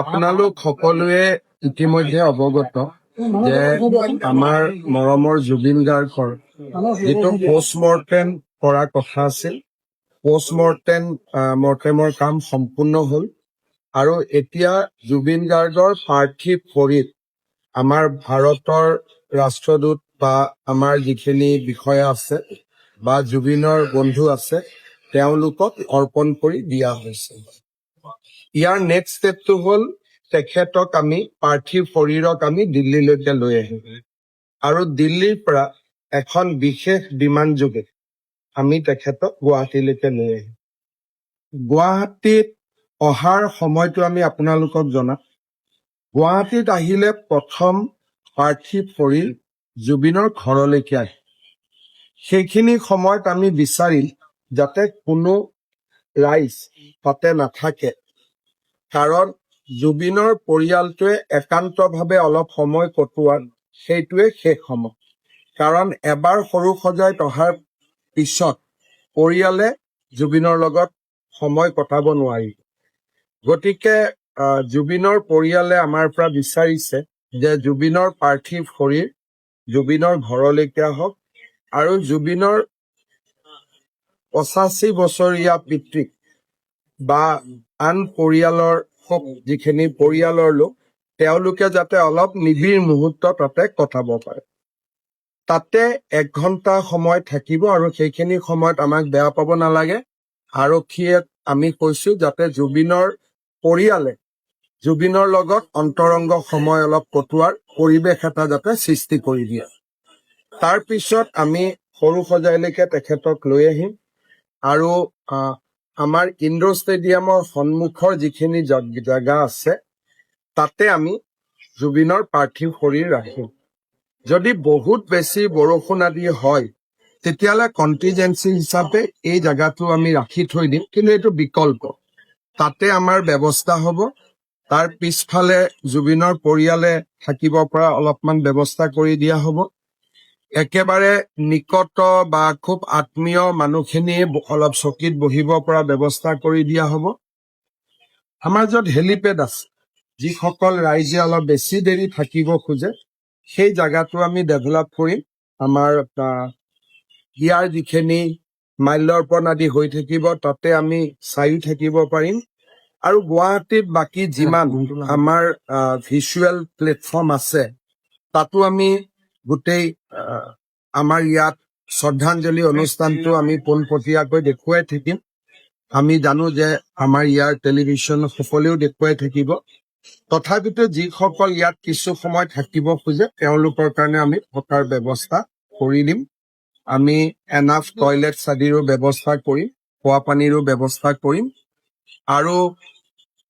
আপোনালোক সকলোৱে ইতিমধ্যে অৱগত যে আমাৰ মৰমৰ জুবিন গাৰ্গৰ যিটো পষ্টমৰ্টেম কৰাৰ কথা আছিল পষ্টমৰ্টেম মৰ্টেমৰ কাম সম্পূৰ্ণ হ'ল আৰু এতিয়া জুবিন গাৰ্গৰ পাৰ্থিৱ শৰীৰ আমাৰ ভাৰতৰ ৰাষ্ট্ৰদূত বা আমাৰ যিখিনি বিষয়া আছে বা জুবিনৰ বন্ধু আছে, তেওঁলোকক অৰ্পণ কৰি দিয়া হৈছে। ইয়াৰ নেক্সট ষ্টেপটো হ'ল তেখেতক আমি পাৰ্থিৱ শৰীৰক আমি দিল্লীলৈকে লৈ আহিম। আৰু দিল্লীৰ পৰা এখন বিশেষ বিমান যোগে আমি তেখেতক গুৱাহাটীলৈকে লৈ আহিম। গুৱাহাটীত অহাৰ সময়টো আমি আপোনালোকক জনাম। গুৱাহাটীত আহিলে প্ৰথম পাৰ্থিৱ শৰীৰ জুবিনৰ ঘৰলৈকে আহে। সেইখিনি সময়ত আমি বিচাৰিম যাতে কোনো ৰাইজ তাতে নাথাকে। কাৰণ জুবিনৰ পৰিয়ালটোৱে একান্তভাৱে অলপ সময় কটোৱাত সেইটোৱে শেষ সময়। কাৰণ এবাৰ সৰু সজাইত অহাৰ পিছত পৰিয়ালে জুবিনৰ লগত সময় কটাব নোৱাৰি গতিকে জুবিনৰ পৰিয়ালে আমাৰ পৰা বিচাৰিছে যে জুবিনৰ পাৰ্থিৱ শৰীৰ জুবিনৰ ঘৰলৈকে আহক আৰু জুবিনৰ পঁচাশী বছৰীয়া পিতৃক বা আন পৰিয়ালৰ সক যিখিনি পৰিয়ালৰ লোক, তেওঁলোকে যাতে অলপ নিবিড় মুহূৰ্ত তাতে কটাব পাৰে। তাতে এক ঘণ্টা সময় থাকিব আৰু সেইখিনি সময়ত আমাক বেয়া পাব নালাগে। আৰক্ষীয়ে, আমি কৈছো, যাতে জুবিনৰ পৰিয়ালে, জুবিনৰ লগত অন্তৰংগ সময় অলপ কটোৱাৰ পৰিৱেশ এটা যাতে সৃষ্টি কৰি দিয়ে। তাৰ পিছত আমি সৰু সজাইলৈকে তেখেতক লৈ আহিম। আৰু আমাৰ ইণ্ডোৰ ষ্টেডিয়ামৰ সন্মুখৰ যিখিনি জগ- আছে, তাতে আমি জুবিনৰ পাৰ্থিৱ শৰীৰ ৰাখিম যদি বহুত বেছি বৰষুণ আদি হয়, তেতিয়াহ'লে কণ্টিজেঞ্চি হিচাপে এই জেগাটো আমি ৰাখি থৈ দিম, কিন্তু এইটো বিকল্প। তাতে আমাৰ ব্যৱস্থা হ'ব। তাৰ পিছফালে জুবিনৰ পৰিয়ালে থাকিব পৰা অলপমান ব্যৱস্থা কৰি দিয়া হ'ব। একেবাৰে নিকট বা খুব আত্মীয় মানুহখিনিয়ে অলপ চকীত বহিব পৰা ব্যৱস্থা কৰি দিয়া হ'ব। আমাৰ য'ত হেলিপেড আছে যিসকল ৰাইজে অলপ বেছি দেৰি থাকিব খোজে সেই জাগাটো আমি ডেভেলপ কৰিম। আমাৰ ইয়াৰ যিখিনি মাল্যৰ্পণ আদি হৈ থাকিব তাতে আমি চাইও থাকিব পাৰিম। আৰু গুৱাহাটীত বাকী যিমান আমাৰ ভিজুৱেল প্লেটফৰ্ম আছে তাতো আমি গোটেই আমাৰ ইয়াত শ্ৰদ্ধাঞ্জলি অনুষ্ঠানটো আমি পোনপটীয়াকৈ দেখুৱাই থাকিম। আমি জানো যে আমাৰ ইয়াৰ টেলিভিশ্যন সকলেও দেখুৱাই থাকিব। তথাপিতো যিসকল ইয়াত কিছু সময় থাকিব খোজে, তেওঁলোকৰ কাৰণে আমি থকাৰ ব্যৱস্থা কৰি দিম। আমি এনাফ টয়লেট আদিৰো ব্যৱস্থা কৰিম, খোৱা পানীৰো ব্যৱস্থা কৰিম। আৰু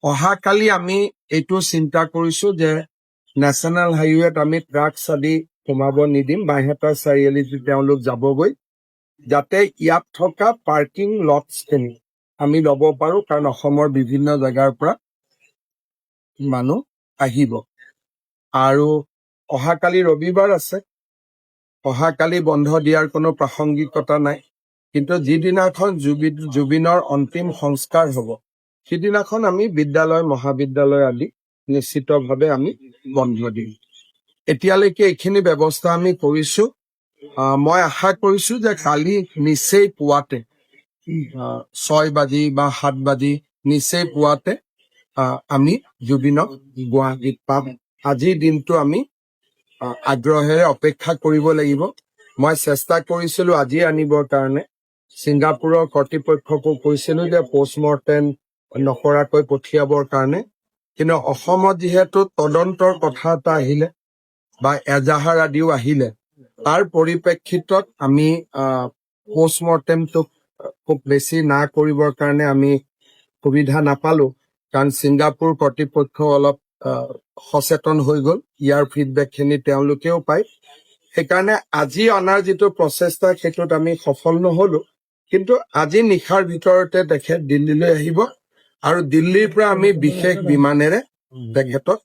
অহাকালি আমি এইটো চিন্তা কৰিছো যে নেশ্যনেল হাইৱেত আমি ট্ৰাকছ আদি সোমাব নিদিম বাইহাটা চাৰিআলিত তেওঁলোক যাবগৈ যাতে ইয়াত থকা পাৰ্কিং লটছখিনি আমি ল'ব পাৰো কাৰণ অসমৰ বিভিন্ন জেগাৰ পৰা মানুহ আহিব। আৰু অহাকালি ৰবিবাৰ আছে। অহাকালি বন্ধ দিয়াৰ কোনো প্ৰাসংগিকতা নাই। কিন্তু যিদিনাখন জুবিন জুবিনৰ অন্তিম সংস্কাৰ হ'ব সিদিনাখন আমি বিদ্যালয় মহাবিদ্যালয় আদি নিশ্চিতভাৱে আমি বন্ধ দিম। এতিয়ালৈকে এইখিনি ব্যৱস্থা আমি কৰিছো। মই আশা কৰিছো যে কালি নিচেই পুৱাতে ছয় বাজি বা সাত বাজি নিচেই পুৱাতে আমি জুবিনক গুৱাহাটীত পাম। আজিৰ দিনটো আমি আগ্ৰহেৰে অপেক্ষা কৰিব লাগিব। মই চেষ্টা কৰিছিলো আজি আনিবৰ কাৰণে। ছিংগাপুৰৰ কৰ্তৃপক্ষকো কৈছিলো যে পষ্টমৰ্টেম নকৰাকৈ পঠিয়াবৰ কাৰণে। কিন্তু অসমত যিহেতু তদন্তৰ কথা এটা আহিলে বা এজাহাৰ আদিও আহিলে। তাৰ পৰিপ্ৰেক্ষিতত আমি পষ্টমৰ্টেমটো খুব বেছি না কৰিবৰ কাৰণে আমি সুবিধা নাপালো। কাৰণ ছিংগাপুৰ কৰ্তৃপক্ষ অলপ সচেতন হৈ গ'ল। ইয়াৰ ফিডবেক খিনি তেওঁলোকেও পায়। সেইকাৰণে আজি অনাৰ যিটো প্ৰচেষ্টা সেইটোত আমি সফল নহলো। কিন্তু আজি নিশাৰ ভিতৰতে তেখেত দিল্লীলৈ আহিব। আৰু দিল্লীৰ পৰা আমি বিশেষ বিমানেৰে তেখেতক